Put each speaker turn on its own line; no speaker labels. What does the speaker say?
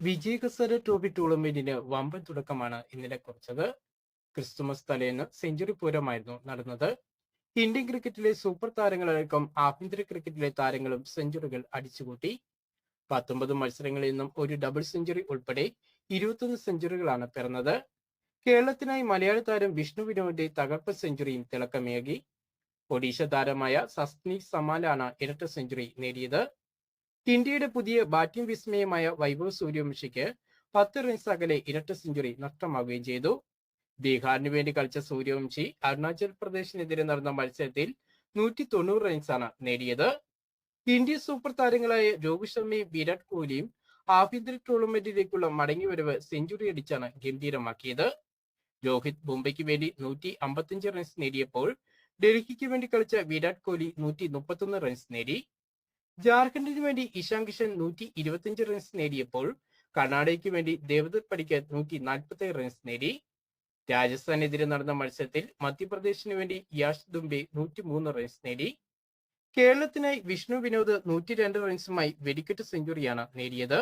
വിജയകസര trophy ടൂർണമെന്റിന് വമ്പൻ തുടക്കമാണ് ഇന്നലെ കുറിച്ചത്. ക്രിസ്തുമസ് തലേന്ന് സെഞ്ചുറി പൂരമായിരുന്നു നടന്നത്. ഇന്ത്യൻ ക്രിക്കറ്റിലെ സൂപ്പർ താരങ്ങളടക്കം ആഭ്യന്തര ക്രിക്കറ്റിലെ താരങ്ങളും സെഞ്ചുറികൾ അടിച്ചുകൂട്ടി. പത്തൊമ്പത് മത്സരങ്ങളിൽ നിന്നും ഒരു ഡബിൾ സെഞ്ചുറി ഉൾപ്പെടെ ഇരുപത്തൊന്ന് സെഞ്ചുറികളാണ് പിറന്നത്. കേരളത്തിനായി മലയാളി താരം വിഷ്ണു വിനോദിന്റെ തകർപ്പൻ സെഞ്ചുറിയും തിളക്കമേകി. ഒഡീഷ താരമായ സസ്നി സമാലാണ് ഇരട്ട സെഞ്ചുറി നേടിയത്. ഇന്ത്യയുടെ പുതിയ ബാറ്റിംഗ് വിസ്മയമായ വൈഭവ് സൂര്യവംശിക്ക് പത്ത് റൺസ് അകലെ ഇരട്ട സെഞ്ചുറി നഷ്ടമാവുകയും ചെയ്തു. ബീഹാറിന് വേണ്ടി കളിച്ച സൂര്യവംശി അരുണാചൽ പ്രദേശിനെതിരെ നടന്ന മത്സരത്തിൽ നൂറ്റി തൊണ്ണൂറ് റൺസാണ് നേടിയത്. ഇന്ത്യൻ സൂപ്പർ താരങ്ങളായ രോഹിത് ശർമ്മയും വിരാട് കോഹ്ലിയും ആഭ്യന്തര ടൂർണമെന്റിലേക്കുള്ള മടങ്ങിവരവ് സെഞ്ചുറി അടിച്ചാണ് ഗംഭീരമാക്കിയത്. രോഹിത് മുംബൈക്ക് വേണ്ടി നൂറ്റി അമ്പത്തിയഞ്ച് റൺസ് നേടിയപ്പോൾ ഡൽഹിക്ക് വേണ്ടി കളിച്ച വിരാട് കോഹ്ലി നൂറ്റി മുപ്പത്തൊന്ന് റൺസ് നേടി. ജാർഖണ്ഡിന് വേണ്ടി ഇഷാൻ കിഷൻ നൂറ്റി ഇരുപത്തിയഞ്ച് റൺസ് നേടിയപ്പോൾ കർണാടകയ്ക്ക് വേണ്ടി ദേവദത്ത് പടിക്കൽ നൂറ്റി നാൽപ്പത്തി റൺസ് നേടി. രാജസ്ഥാനെതിരെ നടന്ന മത്സരത്തിൽ മധ്യപ്രദേശിന് വേണ്ടി യാഷ് ദുംബെ നൂറ്റി മൂന്ന് റൺസ് നേടി. കേരളത്തിനായി വിഷ്ണു വിനോദ് നൂറ്റി രണ്ട് റൺസുമായി വെടിക്കെട്ട് സെഞ്ചുറിയാണ് നേടിയത്.